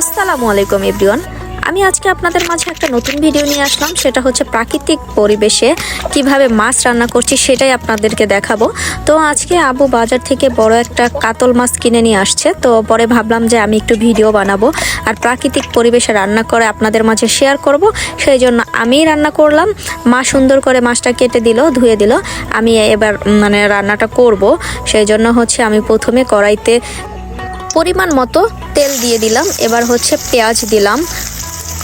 আসসালামু আলাইকুম, এভরিওয়ান। আমি আজকে আপনাদের মাঝে একটা নতুন ভিডিও নিয়ে আসলাম। সেটা হচ্ছে প্রাকৃতিক পরিবেশে কীভাবে মাছ রান্না করছি সেটাই আপনাদেরকে দেখাবো। তো আজকে আবু বাজার থেকে বড় একটা কাতল মাছ কিনে নিয়ে আসছে। তো পরে ভাবলাম যে আমি একটু ভিডিও বানাবো আর প্রাকৃতিক পরিবেশে রান্না করে আপনাদের মাঝে শেয়ার করব। সেই জন্য আমিই রান্না করলাম। মা সুন্দর করে মাছটা কেটে দিল, ধুয়ে দিল। আমি এবার মানে রান্নাটা করব। সেই জন্য হচ্ছে আমি প্রথমে কড়াইতে পরিমাণ মতো তেল দিয়ে দিলাম। এবার হচ্ছে পেঁয়াজ দিলাম,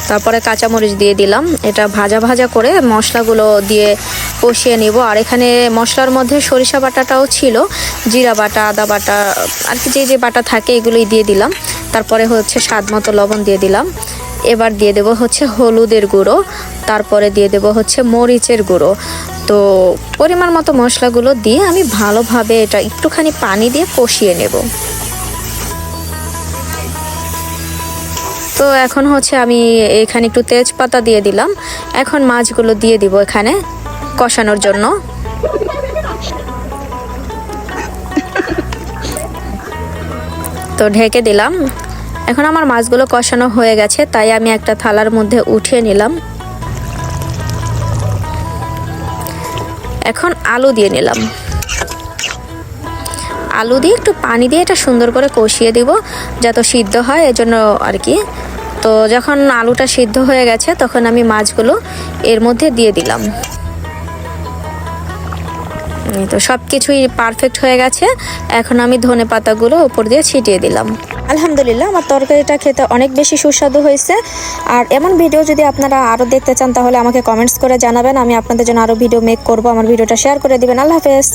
তারপরে কাঁচামরিচ দিয়ে দিলাম। এটা ভাজা ভাজা করে মশলাগুলো দিয়ে কষিয়ে নিব। আর এখানে মশলার মধ্যে সরিষা বাটাটাও ছিল, জিরা বাটা, আদা বাটা, আর কি যে যে বাটা থাকে এগুলোই দিয়ে দিলাম। তারপরে হচ্ছে স্বাদ মতো লবণ দিয়ে দিলাম। এবার দিয়ে দেব হচ্ছে হলুদের গুঁড়ো, তারপরে দিয়ে দেব হচ্ছে মরিচের গুঁড়ো। তো পরিমাণ মতো মশলাগুলো দিয়ে আমি ভালোভাবে এটা একটুখানি পানি দিয়ে কষিয়ে নেব। তো এখন হচ্ছে আমি এখানে একটু তেজপাতা দিয়ে দিলাম। এখন মাছগুলো দিয়ে দিব এখানে কষানোর জন্য। তো ঢেকে দিলাম। এখন আমার মাছগুলো কষানো হয়ে গেছে, তাই আমি একটা থালার মধ্যে উঠিয়ে নিলাম। এখন আলু দিয়ে নিলাম। আলু দিয়ে একটু পানি দিয়ে এটা সুন্দর করে কষিয়ে দিব, যাতে সিদ্ধ হয়, এজন্য আর কি। তো যখন আলুটা সিদ্ধ হয়ে গেছে, তখন আমি মাছগুলো এর মধ্যে দিয়ে দিলাম। তো সব কিছুই পারফেক্ট হয়ে গেছে। এখন আমি ধনে পাতাগুলো উপর দিয়ে ছিটিয়ে দিলাম। আলহামদুলিল্লাহ, আমার তরকারিটা খেতে অনেক বেশি সুস্বাদু হয়েছে। আর এমন ভিডিও যদি আপনারা আরও দেখতে চান, তাহলে আমাকে কমেন্টস করে জানাবেন। আমি আপনাদের জন্য আরও ভিডিও মেক করব। আমার ভিডিওটা শেয়ার করে দিবেন। আল্লাহ হাফেজ।